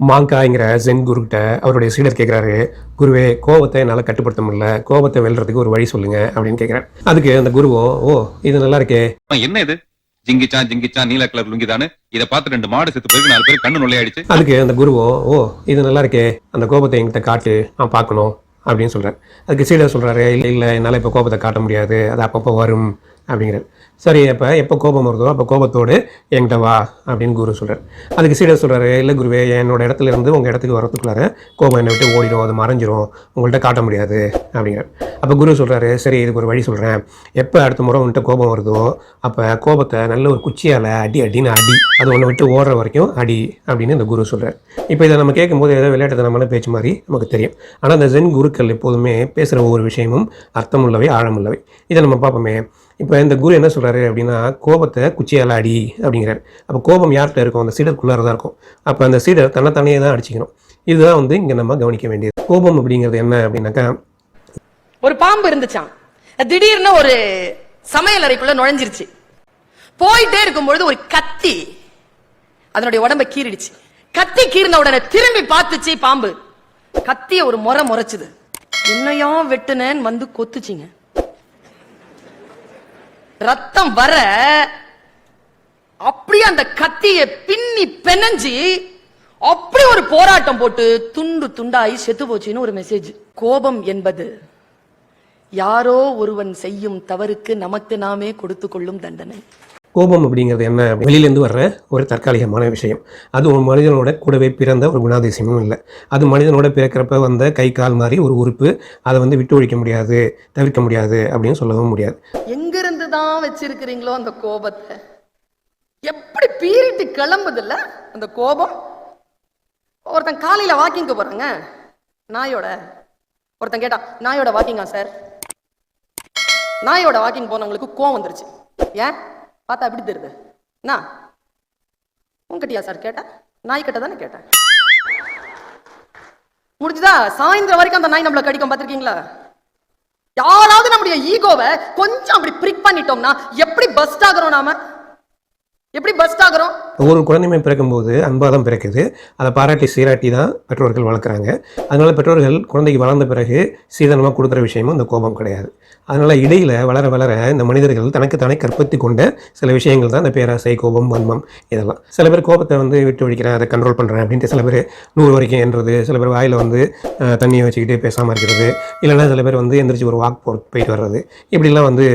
மாங்காய்ங்கிற gen குருக்கிட்ட அவருடைய சீடர் கேட்குறாரு குருவே கோபத்தை என்னால் கட்டுப்படுத்த முடியல. கோபத்தை வெல்றதுக்கு ஒரு வழி சொல்லுங்க அப்படின்னு கேட்குறாரு அதுக்கு அந்த குருவும் ஓ இது நல்லா இருக்கே. என்ன இது? ஜிங்கிச்சான் ஜிங்கிச்சான் நீல கலர் லுங்கிதானு? இத பார்த்து ரெண்டு மாடு செத்து போயிருக்கு நாலு பேர் கண்ணு நொல்லையாயிடுச்சு அதுக்கு அந்த குருவும் ஓ இது நல்லா இருக்கே. அந்த கோபத்தை என்கிட்ட காட்டு நான் பார்க்கணும் அப்படின்னு சொல்கிறார் அதுக்கு சீடர் சொல்கிறாரு இல்லை இல்லை என்னால் இப்போ கோபத்தை காட்ட முடியாது. அது அப்பப்போ வரும். அப்படிங்கிறார். சரி அப்போ எப்போ கோபம் வருதோ அப்போ கோபத்தோடு என்கிட்ட வா அப்படின்னு குரு சொல்கிறார் அதுக்கு சீடர் சொல்கிறாரு இல்லை குருவே என்னோட இடத்துல இருந்து உங்கள் இடத்துக்கு வரத்துக்குள்ளார கோபம் என்னை விட்டு ஓடிடும் அது மறைஞ்சிரும். உங்கள்கிட்ட காட்ட முடியாது. அப்படிங்கிறார். அப்போ குரு சொல்கிறாரு சரி இதுக்கு ஒரு வழி சொல்கிறேன் எப்போ அடுத்த முறை உன்கிட்ட கோபம் வருதோ அப்போ கோபத்தை நல்ல ஒரு குச்சியால் அடி அடின்னு அடி. அது ஒன்று விட்டு ஓடுற வரைக்கும் அடி அப்படின்னு இந்த குரு சொல்கிறார் இப்போ இதை நம்ம கேட்கும்போது ஏதோ விளையாட்டுத்தனமான பேச்சு மாதிரி நமக்கு தெரியும். ஆனால் இந்த ஜென் குருக்கள் எப்போதுமே பேசுகிற ஒவ்வொரு விஷயமும் அர்த்தமுள்ளவை ஆழமுள்ளவை. இதை நம்ம பார்ப்போமே. இப்போ இந்த குரு என்ன சொல்கிறாரு அப்படின்னா கோபத்தை குச்சியால் அடி அப்படிங்கிறார். அப்போ கோபம் யார்கிட்ட இருக்கும்? அந்த சீடருக்குள்ளார தான் இருக்கும். அப்போ அந்த சீடர் தன்னைத்தானே தான் அடிச்சுக்கணும். இதுதான் வந்து இங்கே நம்ம கவனிக்க வேண்டியது. கோபம் அப்படிங்கிறது என்ன அப்படின்னாக்கா ஒரு பாம்பு இருந்துச்சாம். திடீர்னு ஒரு சமையல் அறைக்குள்ள நுழைஞ்சிருச்சு. போயிட்டே இருக்கும்பொழுது ஒரு கத்தி அதனுடைய உடம்ப கீறிடுச்சு. கத்தி கீறின உடனே திரும்பி பார்த்துச்சு பாம்பு. கத்திய ஒரு முறை முறைச்சுது. என்னையும் வெட்டுனேன்னு வந்து கொத்துச்சிங்க. ரத்தம் வர அப்படியே அந்த கத்திய பின்னி பெனஞ்சி அப்படி ஒரு போராட்டம் போட்டு துண்டு துண்டாயி செத்து போச்சுன்னு ஒரு மெசேஜ் கோபம் என்பது யாரோ ஒருவன் செய்யும் தவறுக்கு நமக்கு நாமே கொடுத்து கொள்ளும் தண்டனை. கோபம் அப்படிங்கிறது என்ன? வெளியிலேருந்து வர்ற ஒரு தற்காலிகமான விஷயம். அது ஒரு மனிதனோட கூடவே பிறந்த ஒரு குணாதிசயமும் இல்லை. அது மனிதனோட பிறக்கிறப்ப வந்த கை கால் மாதிரி ஒரு உறுப்பு அதை வந்து விட்டு ஒழிக்க முடியாது தவிர்க்க முடியாது அப்படின்னு சொல்லவும் முடியாது. எங்கிருந்து தான் வச்சிருக்கிறீங்களோ அந்த கோபத்தை? எப்படி பீரிட்டு கிளம்புதுல்ல அந்த கோபம்? ஒருத்தன் காலையில் வாக்கிங்க போகிறாங்க நாயோட ஒருத்தன் கேட்டான் நாயோட வாக்கிங்கா சார் நாயோட வாக்கிங் போனவங்களுக்கு கோவம் வந்துருச்சு. ஏன்? பார்த்தா எப்படி தெரியுது? என்ன? உங்ககிட்டயா சார் கேட்டேன் நாய் கிட்ட தானே கேட்டேன். முடிஞ்சுதா? சாயந்தரம் வரைக்கும் அந்த நாய் நம்மள கடிக்கும் பார்த்துருக்கீங்களா? யாராவது நம்முடைய ஈகோவை கொஞ்சம் அப்படி பிரிக் பண்ணிட்டோம்னா எப்படி பஸ்ட் ஆகிறோம் நாம? எப்படி பஸ்ட் ஆகிறோம்? ஒவ்வொரு குழந்தையுமே பிறக்கும்போது அன்பாக தான் பிறக்குது. அதை பாராட்டி சீராட்டி தான் பெற்றோர்கள் வளர்க்குறாங்க. அதனால பெற்றோர்கள் குழந்தைக்கு வளர்ந்த பிறகு சீதனமாக கொடுக்குற விஷயமும் அந்த கோபம் கிடையாது. அதனால இடையில வளர வளர இந்த மனிதர்கள் தனக்கு தானே கற்பத்தி கொண்ட சில விஷயங்கள் தான் இந்த பேராசை கோபம் வன்மம் இதெல்லாம். சில பேர் கோபத்தை வந்து விட்டு ஒழிக்கிறேன் அதை கண்ட்ரோல் பண்ணுறேன் அப்படின்ட்டு சில பேர் நூறு வரைக்கும் என்றது சில பேர் வாயில் வந்து தண்ணியை வச்சுக்கிட்டு பேசாமல் இருக்கிறது இல்லைன்னா சில பேர் வந்து எந்திரிச்சு ஒரு வாக் போ போயிட்டு வர்றது. இப்படிலாம் வந்து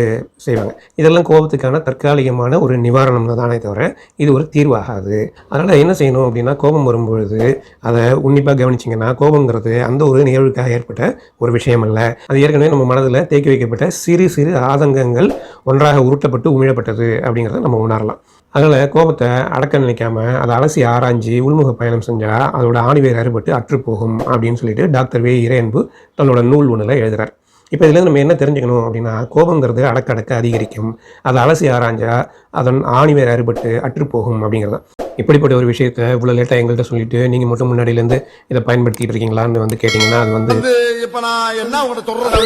செய்வாங்க. இதெல்லாம் கோபத்துக்கான தற்காலிகமான ஒரு நிவாரணம் தானே தவிர இது ஒரு தீர்வாகாது. அதனால் என்ன செய்யணும் அப்படின்னா கோபம் வரும்பொழுது அதை உன்னிப்பாக கவனிச்சிங்கன்னா கோபங்கிறது அந்த ஒரு நிகழ்வுக்காக ஏற்பட்ட ஒரு விஷயம் அல்ல அது ஏற்கனவே நம்ம மனதில் தேக்கி வைக்கப்பட்ட சிறு சிறு ஆதங்கங்கள் ஒன்றாக உருட்டப்பட்டு உமிழப்பட்டது அப்படிங்கிறத நம்ம உணரலாம். அதனால் கோபத்தை அடக்க நினைக்காம அதை அலசி ஆராய்ஞ்சு உள்முக பயணம் செஞ்சால் அதோட ஆணிவேர் அறுபட்டு அற்றுப்போகும் அப்படின்னு சொல்லிட்டு டாக்டர் வே இறையன்பு தன்னோட நூல் ஒன்றில் எழுதுகிறார் இப்போ இதுல நம்ம என்ன தெரிஞ்சுக்கணும் அப்படின்னா கோபங்கிறது அடக்க அடக்க அதிகரிக்கும். அதை அலசி ஆராய்ஞ்சா அதன் ஆணிவேர் அறுபட்டு அற்றுப்போகும் அப்படிங்கிறது. இப்படிப்பட்ட ஒரு விஷயத்த இவ்வளோ லேட்டாக எங்கள்கிட்ட சொல்லிட்டு நீங்கள் மட்டும் முன்னாடியிலேருந்து இதை பயன்படுத்திட்டு இருக்கீங்களான்னு வந்து கேட்டிங்கன்னா அது வந்து இப்போ நான் என்ன உங்கள்ட்ட சொல்றது?